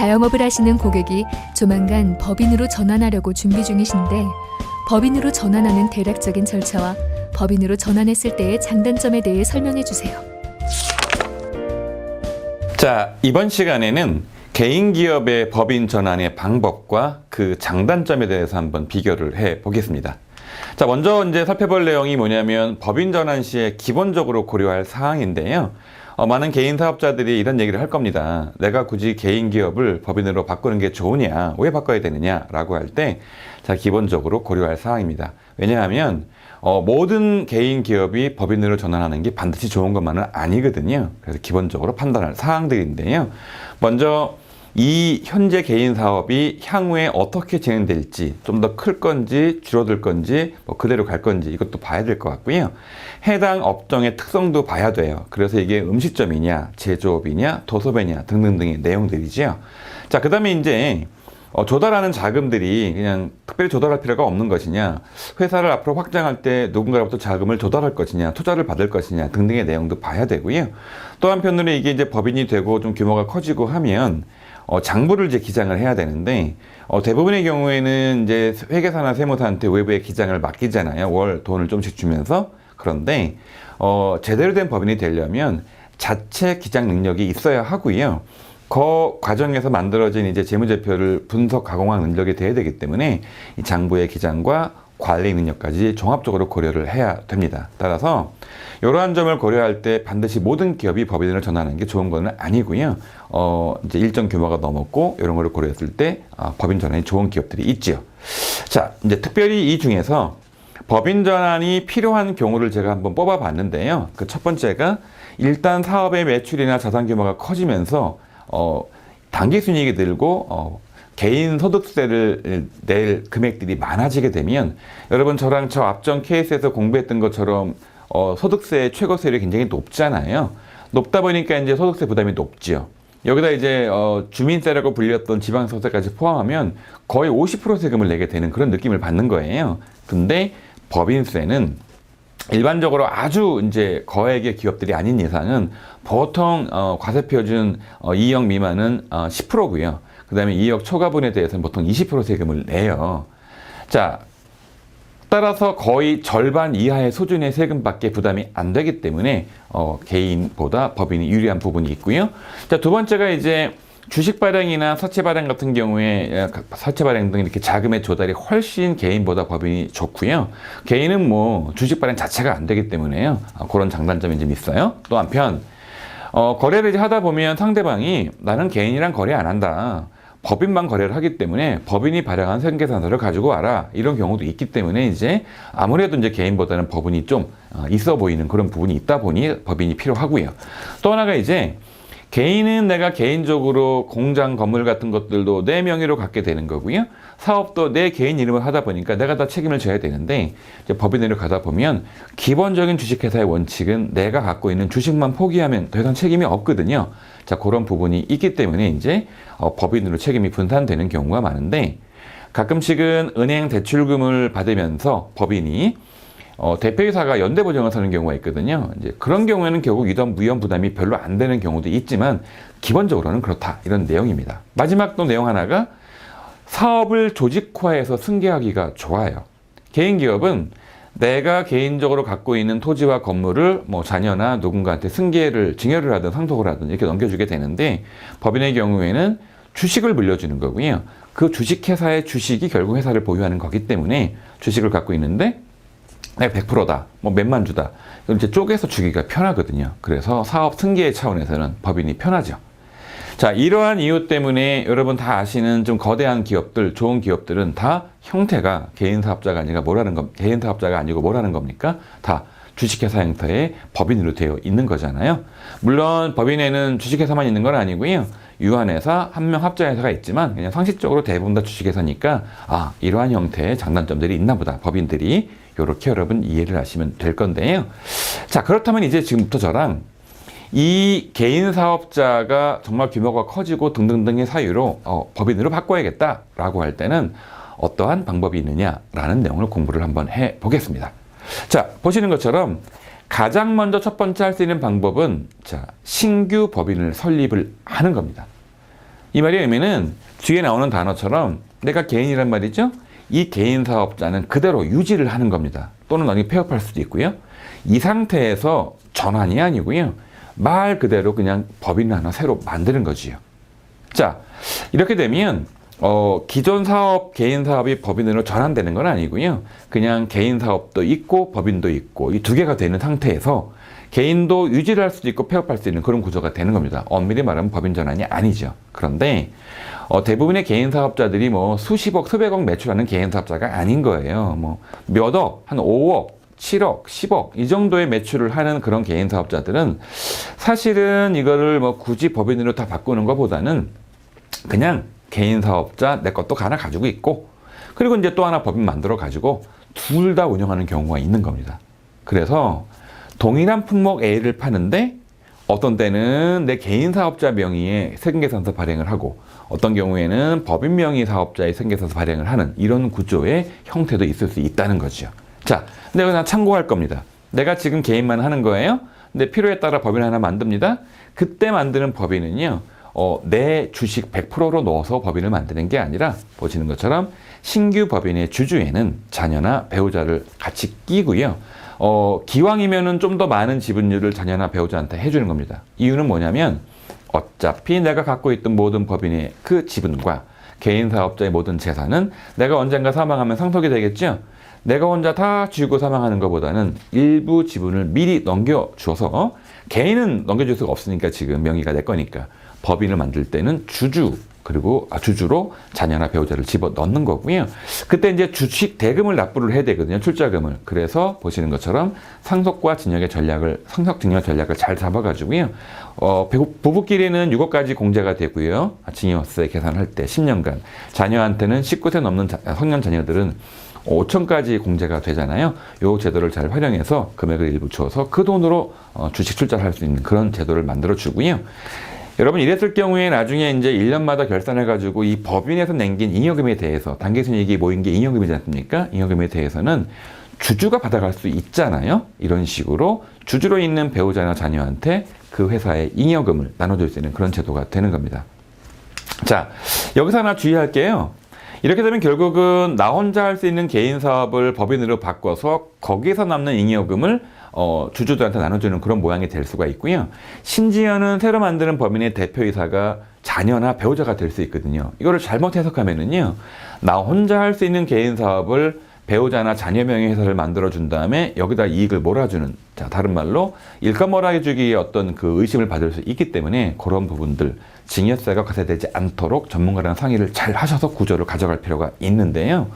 자영업을 하시는 고객이 조만간 법인으로 전환하려고 준비 중이신데 법인으로 전환하는 대략적인 절차와 법인으로 전환했을 때의 장단점에 대해 설명해 주세요. 자, 이번 시간에는 개인 기업의 법인 전환의 방법과 그 장단점에 대해서 한번 비교를 해 보겠습니다. 자, 먼저 이제 살펴볼 내용이 뭐냐면 법인 전환 시에 기본적으로 고려할 사항인데요. 어, 많은 개인 사업자들이 이런 얘기를 할 겁니다. 내가 굳이 개인 기업을 법인으로 바꾸는 게 좋으냐, 왜 바꿔야 되느냐라고 할 때, 자, 기본적으로 고려할 사항입니다. 왜냐하면, 어, 모든 개인 기업이 법인으로 전환하는 게 반드시 좋은 것만은 아니거든요. 그래서 기본적으로 판단할 사항들인데요. 먼저, 이 현재 개인 사업이 향후에 어떻게 진행될지 좀 더 클 건지 줄어들 건지 뭐 그대로 갈 건지 이것도 봐야 될 것 같고요. 해당 업종의 특성도 봐야 돼요. 그래서 이게 음식점이냐, 제조업이냐, 도서배냐 등등등의 내용들이지요. 자, 그다음에 이제 어, 조달하는 자금들이 그냥 특별히 조달할 필요가 없는 것이냐, 회사를 앞으로 확장할 때 누군가로부터 자금을 조달할 것이냐, 투자를 받을 것이냐 등등의 내용도 봐야 되고요. 또 한편으로 이게 이제 법인이 되고 좀 규모가 커지고 하면 어, 장부를 이제 기장을 해야 되는데 어, 대부분의 경우에는 이제 회계사나 세무사한테 외부에 기장을 맡기잖아요. 월 돈을 좀씩 주면서 그런데 어, 제대로 된 법인이 되려면 자체 기장 능력이 있어야 하고요. 그 과정에서 만들어진 이제 재무제표를 분석 가공한 능력이 돼야 되기 때문에 이 장부의 기장과 관리 능력까지 종합적으로 고려를 해야 됩니다. 따라서 이러한 점을 고려할 때 반드시 모든 기업이 법인으로 전환하는 게 좋은 건 아니고요. 어, 이제 일정 규모가 넘었고 이런 거를 고려했을 때 아, 법인 전환이 좋은 기업들이 있지요. 자, 이제 특별히 이 중에서 법인 전환이 필요한 경우를 제가 한번 뽑아 봤는데요. 그 첫 번째가 일단 사업의 매출이나 자산 규모가 커지면서 어, 단기 순이익이 들고 어, 개인 소득세를 낼 금액들이 많아지게 되면 여러분 저랑 저 앞전 케이스에서 공부했던 것처럼 어, 소득세 최고세율이 굉장히 높잖아요. 높다 보니까 이제 소득세 부담이 높지요. 여기다 이제 어, 주민세라고 불렸던 지방소득세까지 포함하면 거의 50% 세금을 내게 되는 그런 느낌을 받는 거예요. 근데 법인세는 일반적으로 아주 이제 거액의 기업들이 아닌 이상은 보통 어, 과세 표준 어, 2억 미만은 어, 10%고요. 그 다음에 2억 초과분에 대해서는 보통 20% 세금을 내요. 자, 따라서 거의 절반 이하의 수준의 세금밖에 부담이 안 되기 때문에 어, 개인보다 법인이 유리한 부분이 있고요. 자, 두 번째가 이제 주식 발행이나 사채 발행 같은 경우에 사채 발행 등 이렇게 자금의 조달이 훨씬 개인보다 법인이 좋고요. 개인은 뭐 주식 발행 자체가 안 되기 때문에요. 어, 그런 장단점이 좀 있어요. 또 한편 어, 거래를 하다 보면 상대방이 나는 개인이랑 거래 안 한다. 법인만 거래를 하기 때문에 법인이 발행한 생계산서를 가지고 와라 이런 경우도 있기 때문에 이제 아무래도 이제 개인보다는 법인이 좀 어, 있어 보이는 그런 부분이 있다 보니 법인이 필요하고요. 또 하나가 이제 개인은 내가 개인적으로 공장 건물 같은 것들도 내 명의로 갖게 되는 거고요. 사업도 내 개인 이름을 하다 보니까 내가 다 책임을 져야 되는데 법인으로 가다 보면 기본적인 주식회사의 원칙은 내가 갖고 있는 주식만 포기하면 더 이상 책임이 없거든요. 자 그런 부분이 있기 때문에 이제 어, 법인으로 책임이 분산되는 경우가 많은데 가끔씩은 은행 대출금을 받으면서 법인이 어, 대표이사가 연대 보증을 서는 경우가 있거든요. 이제 그런 경우에는 결국 이런 무연 부담이 별로 안 되는 경우도 있지만 기본적으로는 그렇다 이런 내용입니다. 마지막 또 내용 하나가 사업을 조직화해서 승계하기가 좋아요. 개인 기업은 내가 개인적으로 갖고 있는 토지와 건물을 뭐 자녀나 누군가한테 승계를 증여를 하든 상속을 하든 이렇게 넘겨주게 되는데 법인의 경우에는 주식을 물려주는 거고요. 그 주식회사의 주식이 결국 회사를 보유하는 거기 때문에 주식을 갖고 있는데 내가 100%다, 뭐 몇만 주다. 이제 쪼개서 주기가 편하거든요. 그래서 사업 승계 차원에서는 법인이 편하죠. 자, 이러한 이유 때문에 여러분 다 아시는 좀 거대한 기업들, 좋은 기업들은 다 형태가 개인 사업자가 아니라 뭐라는 겁, 개인 사업자가 아니고 뭐라는 겁니까? 다 주식회사 형태의 법인으로 되어 있는 거잖아요. 물론 법인에는 주식회사만 있는 건 아니고요. 유한회사, 한 명 합자회사가 있지만 그냥 상식적으로 대부분 다 주식회사니까 아, 이러한 형태의 장단점들이 있나 보다. 법인들이 이렇게 여러분 이해를 하시면 될 건데요. 자, 그렇다면 이제 지금부터 저랑 이 개인 사업자가 정말 규모가 커지고 등등등의 사유로 어, 법인으로 바꿔야겠다라고 할 때는 어떠한 방법이 있느냐라는 내용을 공부를 한번 해 보겠습니다. 자, 보시는 것처럼 가장 먼저 첫 번째 할 수 있는 방법은 자, 신규 법인을 설립을 하는 겁니다. 이 말의 의미는 뒤에 나오는 단어처럼 내가 개인이란 말이죠. 이 개인 사업자는 그대로 유지를 하는 겁니다. 또는 어디 폐업할 수도 있고요. 이 상태에서 전환이 아니고요. 말 그대로 그냥 법인을 하나 새로 만드는 거지요. 자, 이렇게 되면 어, 기존 사업, 개인 사업이 법인으로 전환되는 건 아니고요. 그냥 개인 사업도 있고 법인도 있고 이 두 개가 되는 상태에서 개인도 유지를 할 수도 있고 폐업할 수 있는 그런 구조가 되는 겁니다. 엄밀히 말하면 법인 전환이 아니죠. 그런데 어, 대부분의 개인 사업자들이 뭐 수십억, 수백억 매출하는 개인 사업자가 아닌 거예요. 뭐 몇 억, 한 5억, 7억, 10억 이 정도의 매출을 하는 그런 개인 사업자들은 사실은 이거를 뭐 굳이 법인으로 다 바꾸는 것보다는 그냥 개인 사업자 내 것도 하나 가지고 있고 그리고 이제 또 하나 법인 만들어 가지고 둘 다 운영하는 경우가 있는 겁니다. 그래서 동일한 품목 A를 파는데 어떤 때는 내 개인 사업자 명의의 세금계산서 발행을 하고 어떤 경우에는 법인 명의 사업자의 세금계산서 발행을 하는 이런 구조의 형태도 있을 수 있다는 거죠. 자, 근데 이거 다 참고할 겁니다. 내가 지금 개인만 하는 거예요. 근데 필요에 따라 법인 하나 만듭니다. 그때 만드는 법인은요. 어, 내 주식 100%로 넣어서 법인을 만드는 게 아니라 보시는 것처럼 신규 법인의 주주에는 자녀나 배우자를 같이 끼고요. 어, 기왕이면은 좀 더 많은 지분율을 자녀나 배우자한테 해주는 겁니다. 이유는 뭐냐면 어차피 내가 갖고 있던 모든 법인의 그 지분과 개인 사업자의 모든 재산은 내가 언젠가 사망하면 상속이 되겠죠? 내가 혼자 다 쥐고 사망하는 것보다는 일부 지분을 미리 넘겨주어서 개인은 넘겨줄 수가 없으니까 지금 명의가 내 거니까 법인을 만들 때는 주주 그리고 아, 주주로 자녀나 배우자를 집어 넣는 거고요. 그때 이제 주식 대금을 납부를 해야 되거든요. 출자금을. 그래서 보시는 것처럼 상속과 증여의 전략을 상속 증여 전략을 잘 잡아가지고요. 어, 부부끼리는 6억까지 공제가 되고요. 아, 증여세 계산할 때 10년간 자녀한테는 19세 넘는 자- 아, 성년 자녀들은 5천까지 공제가 되잖아요. 요 제도를 잘 활용해서 금액을 일부 주어서 그 돈으로 어, 주식 출자를 할 수 있는 그런 제도를 만들어 주고요. 여러분 이랬을 경우에 나중에 이제 1년마다 결산해 가지고 이 법인에서 남긴 잉여금에 대해서 단기 순이익이 모인 게 잉여금이지 않습니까? 잉여금에 대해서는 주주가 받아갈 수 있잖아요. 이런 식으로 주주로 있는 배우자나 자녀한테 그 회사의 잉여금을 나눠줄 수 있는 그런 제도가 되는 겁니다. 자, 여기서 하나 주의할 게요. 이렇게 되면 결국은 나 혼자 할 수 있는 개인 사업을 법인으로 바꿔서 거기서 남는 잉여금을 어, 주주들한테 나눠주는 그런 모양이 될 수가 있고요. 심지어는 새로 만드는 법인의 대표이사가 자녀나 배우자가 될 수 있거든요. 이거를 잘못 해석하면은요, 나 혼자 할 수 있는 개인 사업을 배우자나 자녀 명의 회사를 만들어 준 다음에 여기다 이익을 몰아주는 자 다른 말로 일감 몰아주기에 어떤 그 의심을 받을 수 있기 때문에 그런 부분들 증여세가 과세되지 않도록 전문가랑 상의를 잘 하셔서 구조를 가져갈 필요가 있는데요.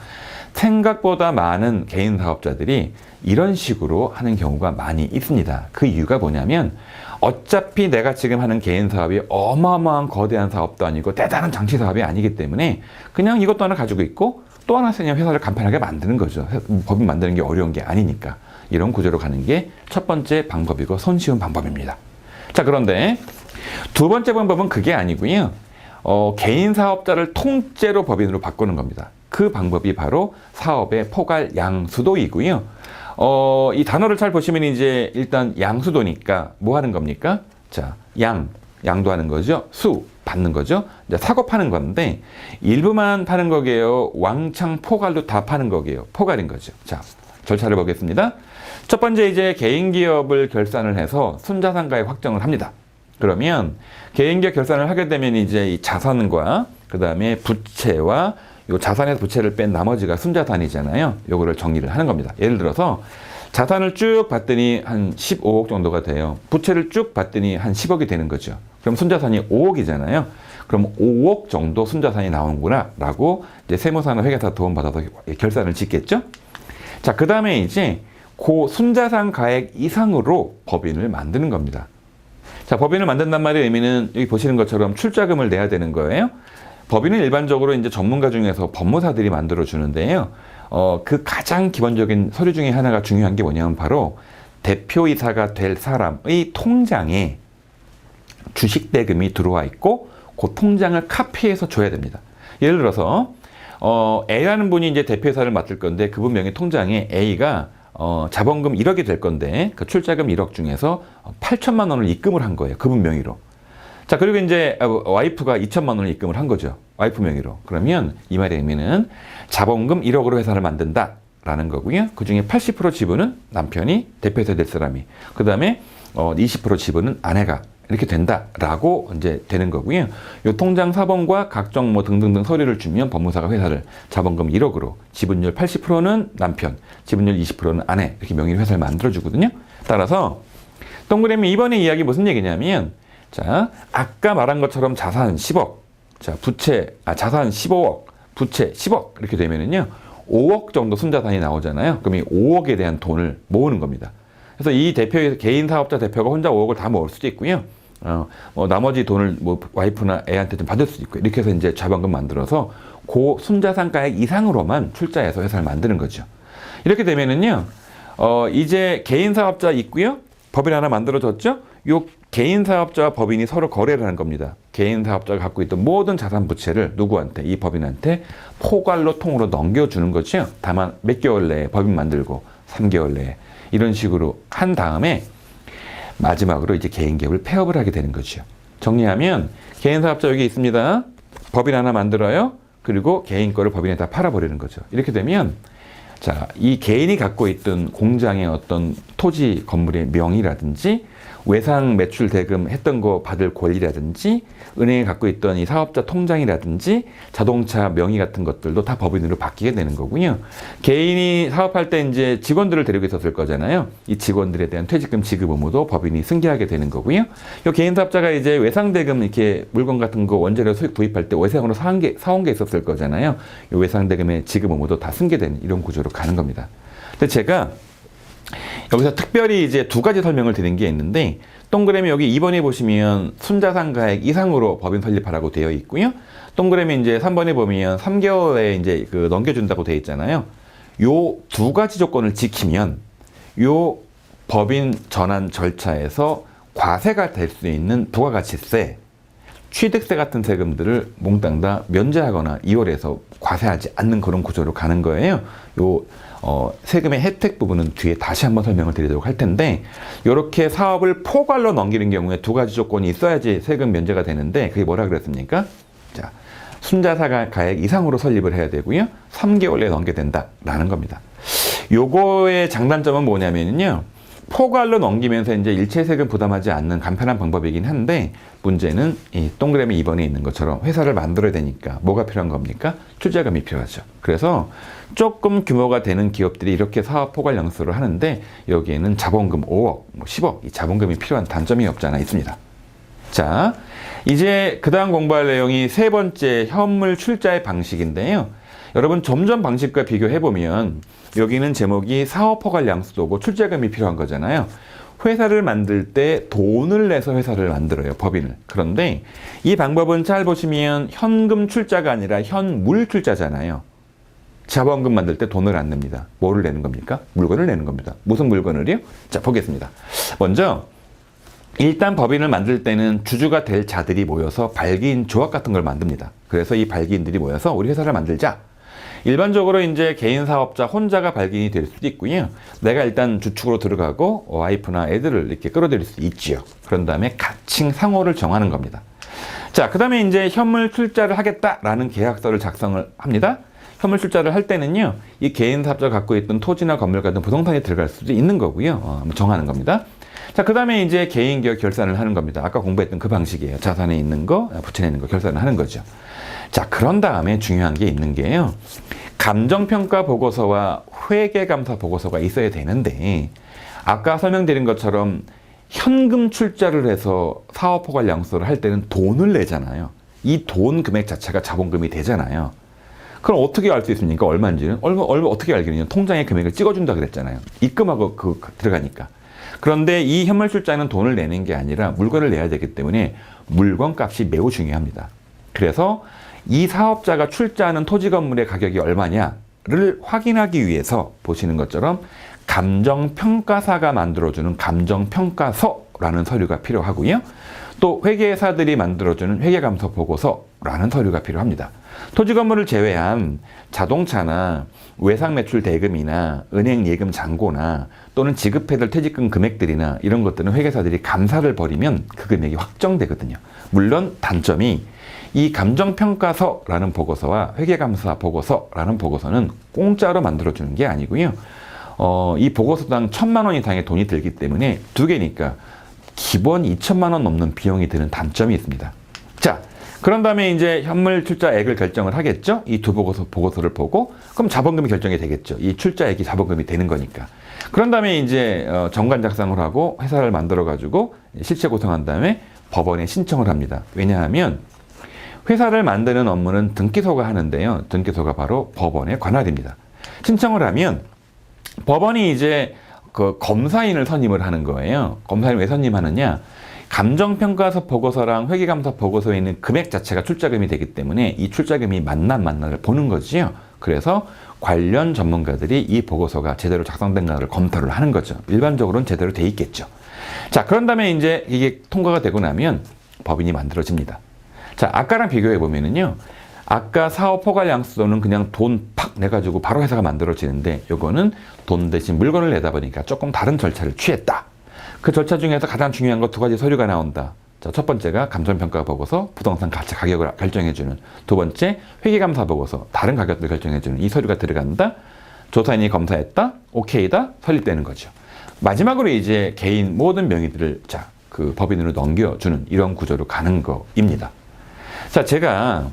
생각보다 많은 개인 사업자들이 이런 식으로 하는 경우가 많이 있습니다. 그 이유가 뭐냐면 어차피 내가 지금 하는 개인 사업이 어마어마한 거대한 사업도 아니고 대단한 장치 사업이 아니기 때문에 그냥 이것도 하나 가지고 있고 또 하나 그냥 회사를 간편하게 만드는 거죠. 법인 만드는 게 어려운 게 아니니까. 이런 구조로 가는 게 첫 번째 방법이고 손쉬운 방법입니다. 자, 그런데 두 번째 방법은 그게 아니고요. 어, 개인 사업자를 통째로 법인으로 바꾸는 겁니다. 그 방법이 바로 사업의 포괄 양수도이고요. 어, 이 단어를 잘 보시면 이제 일단 양수도니까 뭐 하는 겁니까? 자, 양, 양도 하는 거죠. 수, 받는 거죠. 이제 사고 파는 건데 일부만 파는 거게요. 왕창 포괄로 다 파는 거게요. 포괄인 거죠. 자, 절차를 보겠습니다. 첫 번째 이제 개인 기업을 결산을 해서 순자산가액 확정을 합니다. 그러면 개인 기업 결산을 하게 되면 이제 이 자산과 그다음에 부채와 요 자산에서 부채를 뺀 나머지가 순자산이잖아요. 요거를 정리를 하는 겁니다. 예를 들어서 자산을 쭉 봤더니 한 15억 정도가 돼요. 부채를 쭉 봤더니 한 10억이 되는 거죠. 그럼 순자산이 5억이잖아요. 그럼 5억 정도 순자산이 나오는구나 라고 이제 세무사나 회계사 도움받아서 결산을 짓겠죠. 자, 그 다음에 이제 고 순자산 가액 이상으로 법인을 만드는 겁니다. 자, 법인을 만든단 말의 의미는 여기 보시는 것처럼 출자금을 내야 되는 거예요. 법인은 일반적으로 이제 전문가 중에서 법무사들이 만들어 주는데요. 어, 그 가장 기본적인 서류 중에 하나가 중요한 게 뭐냐면 바로 대표이사가 될 사람의 통장에 주식 대금이 들어와 있고 그 통장을 카피해서 줘야 됩니다. 예를 들어서 어, A라는 분이 이제 대표이사를 맡을 건데 그분 명의 통장에 A가 어, 자본금 1억이 될 건데 그 출자금 1억 중에서 8천만 원을 입금을 한 거예요. 그분 명의로. 자, 그리고 이제 어, 와이프가 2천만 원을 입금을 한 거죠. 와이프 명의로. 그러면 이 말의 의미는 자본금 1억으로 회사를 만든다. 라는 거고요. 그 중에 80% 지분은 남편이 대표해서 될 사람이. 그 다음에 어, 20% 지분은 아내가 이렇게 된다라고 이제 되는 거고요. 요 통장 사본과 각종 뭐 등등등 서류를 주면 법무사가 회사를 자본금 1억으로 지분율 80%는 남편, 지분율 20%는 아내 이렇게 명의로 회사를 만들어 주거든요. 따라서 동그라미 이번에 이야기 무슨 얘기냐면 자, 아까 말한 것처럼 자산 10억, 자, 부채, 아, 자산 15억, 부채 10억 이렇게 되면은요, 5억 정도 순자산이 나오잖아요. 그럼 이 5억에 대한 돈을 모으는 겁니다. 그래서 이 대표, 개인 사업자 대표가 혼자 5억을 다 모을 수도 있고요. 어, 뭐 나머지 돈을 뭐 와이프나 애한테 좀 받을 수도 있고 이렇게 해서 이제 자본금 만들어서 고 순자산가액 이상으로만 출자해서 회사를 만드는 거죠. 이렇게 되면은요, 어, 이제 개인 사업자 있고요. 법인 하나 만들어졌죠? 요 개인 사업자와 법인이 서로 거래를 하는 겁니다. 개인 사업자가 갖고 있던 모든 자산 부채를 누구한테? 이 법인한테 포괄로 통으로 넘겨주는 거죠. 다만 몇 개월 내에 법인 만들고 3개월 내에 이런 식으로 한 다음에 마지막으로 이제 개인 기업을 폐업을 하게 되는 거죠. 정리하면 개인 사업자 여기 있습니다. 법인 하나 만들어요. 그리고 개인 거를 법인에 다 팔아버리는 거죠. 이렇게 되면 자, 이 개인이 갖고 있던 공장의 어떤 토지 건물의 명의라든지 외상 매출 대금 했던 거 받을 권리라든지 은행에 갖고 있던 이 사업자 통장이라든지 자동차 명의 같은 것들도 다 법인으로 바뀌게 되는 거고요. 개인이 사업할 때 이제 직원들을 데리고 있었을 거잖아요. 이 직원들에 대한 퇴직금 지급 의무도 법인이 승계하게 되는 거고요. 이 개인 사업자가 이제 외상 대금 이렇게 물건 같은 거 원재료 구입할 때 외상으로 사온 게 사온 게 있었을 거잖아요. 이 외상 대금의 지급 의무도 다 승계되는 이런 구조로 가는 겁니다. 근데 제가 여기서 특별히 이제 두 가지 설명을 드린 게 있는데 동그라미 여기 2번에 보시면 순자산 가액 이상으로 법인 설립하라고 되어 있고요. 동그라미 이제 3번에 보면 3개월에 이제 그 넘겨준다고 되어 있잖아요. 요 두 가지 조건을 지키면 요 법인 전환 절차에서 과세가 될 수 있는 부가가치세, 취득세 같은 세금들을 몽땅 다 면제하거나 2월에서 과세하지 않는 그런 구조로 가는 거예요. 요 어, 세금의 혜택 부분은 뒤에 다시 한번 설명을 드리도록 할 텐데 이렇게 사업을 포괄로 넘기는 경우에 두 가지 조건이 있어야지 세금 면제가 되는데 그게 뭐라 그랬습니까? 자, 순자사 가액 이상으로 설립을 해야 되고요. 3개월 내에 넘게 된다라는 겁니다. 요거의 장단점은 뭐냐면요. 포괄로 넘기면서 이제 일체 세금 부담하지 않는 간편한 방법이긴 한데 문제는 이 동그라미 2번에 있는 것처럼 회사를 만들어야 되니까 뭐가 필요한 겁니까? 투자금이 필요하죠. 그래서 조금 규모가 되는 기업들이 이렇게 사업 포괄 영수를 하는데 여기에는 자본금 5억, 뭐 10억 이 자본금이 필요한 단점이 없지 않아 있습니다. 자, 이제 그 다음 공부할 내용이 세 번째 현물 출자의 방식인데요. 여러분 점점 방식과 비교해보면 여기는 제목이 사업 포괄 양수도고 출자금이 필요한 거잖아요. 회사를 만들 때 돈을 내서 회사를 만들어요. 법인을. 그런데 이 방법은 잘 보시면 현금 출자가 아니라 현물 출자잖아요. 자본금 만들 때 돈을 안 냅니다. 뭐를 내는 겁니까? 물건을 내는 겁니다. 무슨 물건을요? 자, 보겠습니다. 먼저 일단 법인을 만들 때는 주주가 될 자들이 모여서 발기인 조합 같은 걸 만듭니다. 그래서 이 발기인들이 모여서 우리 회사를 만들자. 일반적으로 이제 개인 사업자 혼자가 발기인이 될 수도 있고요. 내가 일단 주축으로 들어가고 와이프나 애들을 이렇게 끌어들일 수 있지요. 그런 다음에 가칭 상호를 정하는 겁니다. 자, 그 다음에 이제 현물 출자를 하겠다라는 계약서를 작성을 합니다. 현물 출자를 할 때는요, 이 개인 사업자가 갖고 있던 토지나 건물 같은 부동산이 들어갈 수도 있는 거고요. 어, 정하는 겁니다. 자, 그 다음에 이제 개인 기업 결산을 하는 겁니다. 아까 공부했던 그 방식이에요. 자산에 있는 거, 있는 거 결산을 하는 거죠. 자, 그런 다음에 중요한 게 있는 게요. 감정평가 보고서와 회계감사 보고서가 있어야 되는데, 아까 설명드린 것처럼 현금 출자를 해서 사업 포괄 양수를 할 때는 돈을 내잖아요. 이 돈 금액 자체가 자본금이 되잖아요. 그럼 어떻게 알 수 있습니까? 얼마인지는? 얼마, 얼마 어떻게 알겠느냐? 통장에 금액을 찍어준다 그랬잖아요. 입금하고 그 들어가니까. 그런데 이 현물 출자는 돈을 내는 게 아니라 물건을 내야 되기 때문에 물건 값이 매우 중요합니다. 그래서 이 사업자가 출자하는 토지 건물의 가격이 얼마냐를 확인하기 위해서 보시는 것처럼 감정평가사가 만들어주는 감정평가서라는 서류가 필요하고요. 또 회계사들이 만들어주는 회계감사 보고서라는 서류가 필요합니다. 토지 건물을 제외한 자동차나 외상 매출 대금이나 은행 예금 잔고나 또는 지급해야 될 퇴직금 금액들이나 이런 것들은 회계사들이 감사를 벌이면 그 금액이 확정되거든요. 물론 단점이 이 감정평가서라는 보고서와 회계감사 보고서라는 보고서는 공짜로 만들어주는 게 아니고요. 어, 이 보고서당 천만 원 이상의 돈이 들기 때문에 두 개니까 기본 2천만 원 넘는 비용이 드는 단점이 있습니다. 자, 그런 다음에 이제 현물 출자액을 결정을 하겠죠. 이 두 보고서 보고서를 보고 그럼 자본금이 결정이 되겠죠. 이 출자액이 자본금이 되는 거니까. 그런 다음에 이제 어, 정관 작성을 하고 회사를 만들어 가지고 실체 구성한 다음에 법원에 신청을 합니다. 왜냐하면 회사를 만드는 업무는 등기소가 하는데요. 등기소가 바로 법원에 관할입니다. 신청을 하면 법원이 이제 그 검사인을 선임을 하는 거예요. 검사인을 왜 선임하느냐? 감정평가서 보고서랑 회계감사 보고서에 있는 금액 자체가 출자금이 되기 때문에 이 출자금이 맞나 맞나를 보는 거지요. 그래서 관련 전문가들이 이 보고서가 제대로 작성된가를 검토를 하는 거죠. 일반적으로는 제대로 돼 있겠죠. 자, 그런 다음에 이제 이게 통과가 되고 나면 법인이 만들어집니다. 자, 아까랑 비교해 보면은요. 아까 사업 포괄 양수도는 그냥 돈 팍 내가지고 바로 회사가 만들어지는데 요거는 돈 대신 물건을 내다 보니까 조금 다른 절차를 취했다. 그 절차 중에서 가장 중요한 거두 가지 서류가 나온다. 자, 첫 번째가 감정평가 보고서, 부동산 가치 가격을 결정해주는. 두 번째, 회계감사 보고서, 다른 가격들 결정해주는 이 서류가 들어간다. 조사인이 검사했다. 오케이다. 설립되는 거죠. 마지막으로 이제 개인 모든 명의들을 자, 그 법인으로 넘겨주는 이런 구조로 가는 거입니다. 자, 제가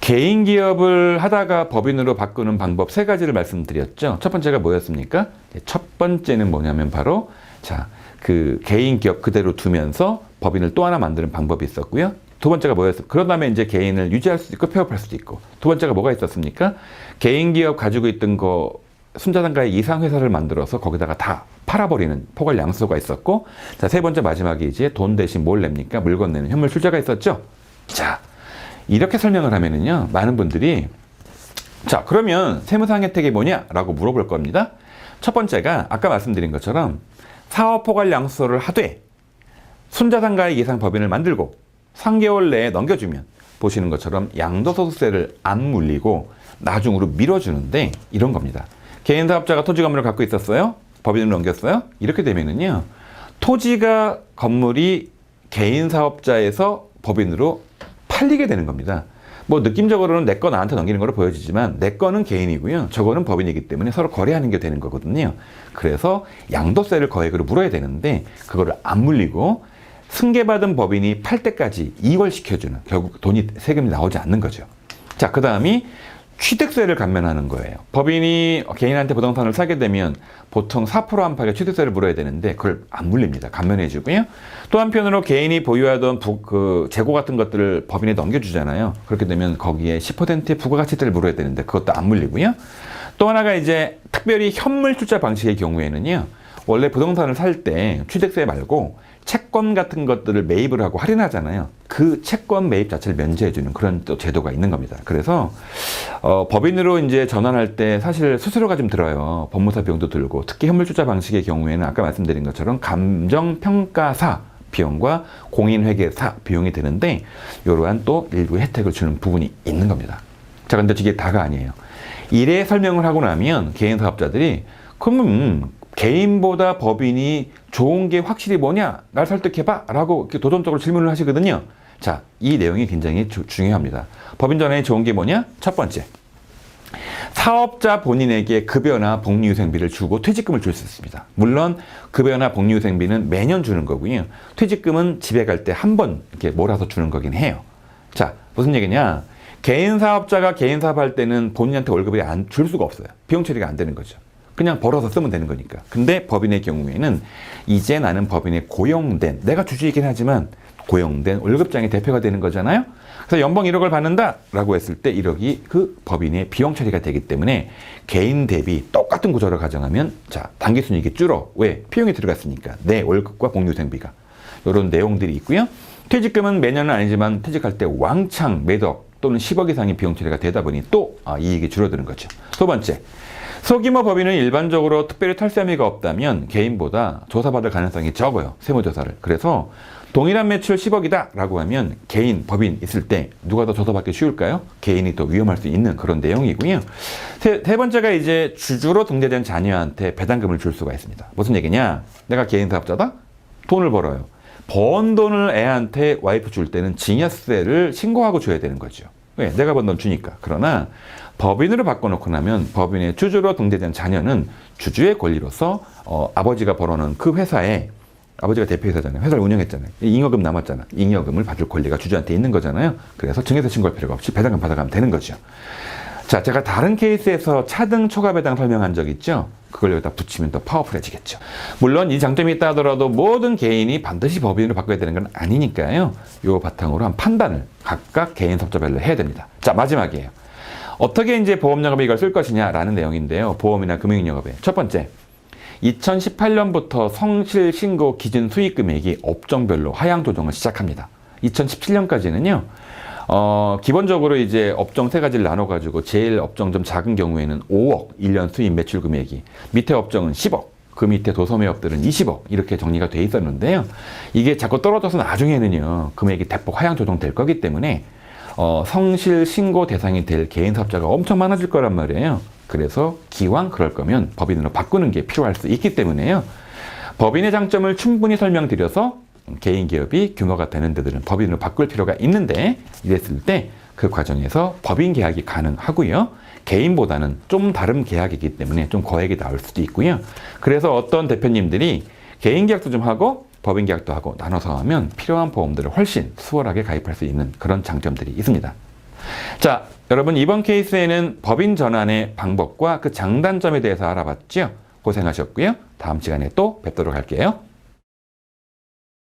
개인 기업을 하다가 법인으로 바꾸는 방법 세 가지를 말씀드렸죠. 첫 번째가 뭐였습니까? 첫 번째는 뭐냐면 바로 자, 그 개인 기업 그대로 두면서 법인을 또 하나 만드는 방법이 있었고요. 두 번째가 뭐였어? 그런 다음에 이제 개인을 유지할 수도 있고 폐업할 수도 있고. 두 번째가 뭐가 있었습니까? 개인 기업 가지고 있던 거 순자단가의 이상 회사를 만들어서 거기다가 다 팔아버리는 포괄 양수가 있었고, 자, 세 번째 마지막에 이제 돈 대신 뭘 냅니까? 물건 내는 현물 출자가 있었죠? 자, 이렇게 설명을 하면은요, 많은 분들이 자, 그러면 세무상 혜택이 뭐냐 라고 물어볼 겁니다. 첫 번째가 아까 말씀드린 것처럼 사업 포괄 양수를 하되 순자산가액 이상 법인을 만들고 3개월 내에 넘겨주면 보시는 것처럼 양도소득세를 안 물리고 나중으로 밀어주는데 이런 겁니다. 개인 사업자가 토지 건물을 갖고 있었어요. 법인으로 넘겼어요. 이렇게 되면은요. 토지가 건물이 개인 사업자에서 법인으로 팔리게 되는 겁니다. 뭐 느낌적으로는 내 거 나한테 넘기는 거로 보여지지만 내 거는 개인이고요. 저거는 법인이기 때문에 서로 거래하는 게 되는 거거든요. 그래서 양도세를 거액으로 물어야 되는데 그거를 안 물리고 승계받은 법인이 팔 때까지 이월 시켜주는 결국 돈이 세금이 나오지 않는 거죠. 자, 그 다음이 취득세를 감면하는 거예요. 법인이 개인한테 부동산을 사게 되면 보통 4% 안팎의 취득세를 물어야 되는데 그걸 안 물립니다. 감면해 주고요. 또 한편으로 개인이 보유하던 부, 그 재고 같은 것들을 법인에 넘겨주잖아요. 그렇게 되면 거기에 10%의 부가가치세를 물어야 되는데 그것도 안 물리고요. 또 하나가 이제 특별히 현물 출자 방식의 경우에는요. 원래 부동산을 살 때 취득세 말고 채권 같은 것들을 매입을 하고 할인하잖아요. 그 채권 매입 자체를 면제해주는 그런 또 제도가 있는 겁니다. 그래서 어, 법인으로 이제 전환할 때 사실 수수료가 좀 들어요. 법무사 비용도 들고 특히 현물투자 방식의 경우에는 아까 말씀드린 것처럼 감정평가사 비용과 공인회계사 비용이 드는데 이러한 또 일부 혜택을 주는 부분이 있는 겁니다. 자, 근데 이게 다가 아니에요. 이래 설명을 하고 나면 개인 사업자들이 그러면 개인보다 법인이 좋은 게 확실히 뭐냐? 날 설득해봐. 라고 도전적으로 질문을 하시거든요. 자, 이 내용이 굉장히 주- 중요합니다. 법인 전환이 좋은 게 뭐냐? 첫 번째. 사업자 본인에게 급여나 복리후생비를 주고 퇴직금을 줄 수 있습니다. 물론 급여나 복리후생비는 매년 주는 거고요. 퇴직금은 집에 갈 때 한 번 이렇게 몰아서 주는 거긴 해요. 자, 무슨 얘기냐? 개인 사업자가 개인 사업할 때는 본인한테 월급이 안줄 수가 없어요. 비용 처리가 안 되는 거죠. 그냥 벌어서 쓰면 되는 거니까. 근데 법인의 경우에는 이제 나는 법인에 고용된 내가 주주이긴 하지만 고용된 월급장의 대표가 되는 거잖아요. 그래서 연봉 1억을 받는다라고 했을 때 1억이 그 법인의 비용 처리가 되기 때문에 개인 대비 똑같은 구조를 가정하면 자 단기 순이익이 줄어 왜 비용이 들어갔으니까 내 월급과 공유생비가 이런 내용들이 있고요. 퇴직금은 매년은 아니지만 퇴직할 때 왕창 매덕 또는 10억 이상의 비용 처리가 되다 보니 또 아, 이익이 줄어드는 거죠. 두 번째 소규모 법인은 일반적으로 특별히 탈세 혐의가 없다면 개인보다 조사받을 가능성이 적어요. 세무조사를. 그래서 동일한 매출 10억이다 라고 하면 개인, 법인 있을 때 누가 더 조사받기 쉬울까요? 개인이 더 위험할 수 있는 그런 내용이고요. 세, 세 번째가 이제 주주로 등재된 자녀한테 배당금을 줄 수가 있습니다. 무슨 얘기냐? 내가 개인 사업자다? 돈을 벌어요. 번 돈을 애한테 와이프 줄 때는 증여세를 신고하고 줘야 되는 거죠. 왜? 내가 번 돈 주니까. 그러나 법인으로 바꿔놓고 나면 법인의 주주로 등재된 자녀는 주주의 권리로서 어, 아버지가 벌어놓은 그 회사에 아버지가 대표이사잖아요. 회사를 운영했잖아요. 잉여금 남았잖아. 잉여금을 받을 권리가 주주한테 있는 거잖아요. 그래서 증여세 신고할 필요가 없이 배당금 받아가면 되는 거죠. 자, 제가 다른 케이스에서 차등 초과 배당 설명한 적 있죠? 그걸 여기다 붙이면 더 파워풀해지겠죠. 물론 이 장점이 있다 하더라도 모든 개인이 반드시 법인으로 바꿔야 되는 건 아니니까요. 요 바탕으로 한 판단을 각각 개인 사업자별로 해야 됩니다. 자, 마지막이에요. 어떻게 이제 보험영업에 이걸 쓸 것이냐라는 내용인데요. 보험이나 금융영업에. 첫 번째. 2018년부터 성실 신고 기준 수익 금액이 업종별로 하향 조정을 시작합니다. 2017년까지는요. 어, 기본적으로 이제 업종 세 가지를 나눠 가지고 제일 업종 좀 작은 경우에는 5억 1년 수입 매출 금액이 밑에 업종은 10억 그 밑에 도소매업들은 20억 이렇게 정리가 돼 있었는데요. 이게 자꾸 떨어져서 나중에는요 금액이 대폭 하향 조정될 거기 때문에 어, 성실 신고 대상이 될 개인 사업자가 엄청 많아질 거란 말이에요. 그래서 기왕 그럴 거면 법인으로 바꾸는 게 필요할 수 있기 때문에요. 법인의 장점을 충분히 설명드려서 개인 기업이 규모가 되는 데들은 법인으로 바꿀 필요가 있는데 이랬을 때 그 과정에서 법인 계약이 가능하고요. 개인보다는 좀 다른 계약이기 때문에 좀 거액이 나올 수도 있고요. 그래서 어떤 대표님들이 개인 계약도 좀 하고 법인 계약도 하고 나눠서 하면 필요한 보험들을 훨씬 수월하게 가입할 수 있는 그런 장점들이 있습니다. 자, 여러분 이번 케이스에는 법인 전환의 방법과 그 장단점에 대해서 알아봤죠? 고생하셨고요. 다음 시간에 또 뵙도록 할게요.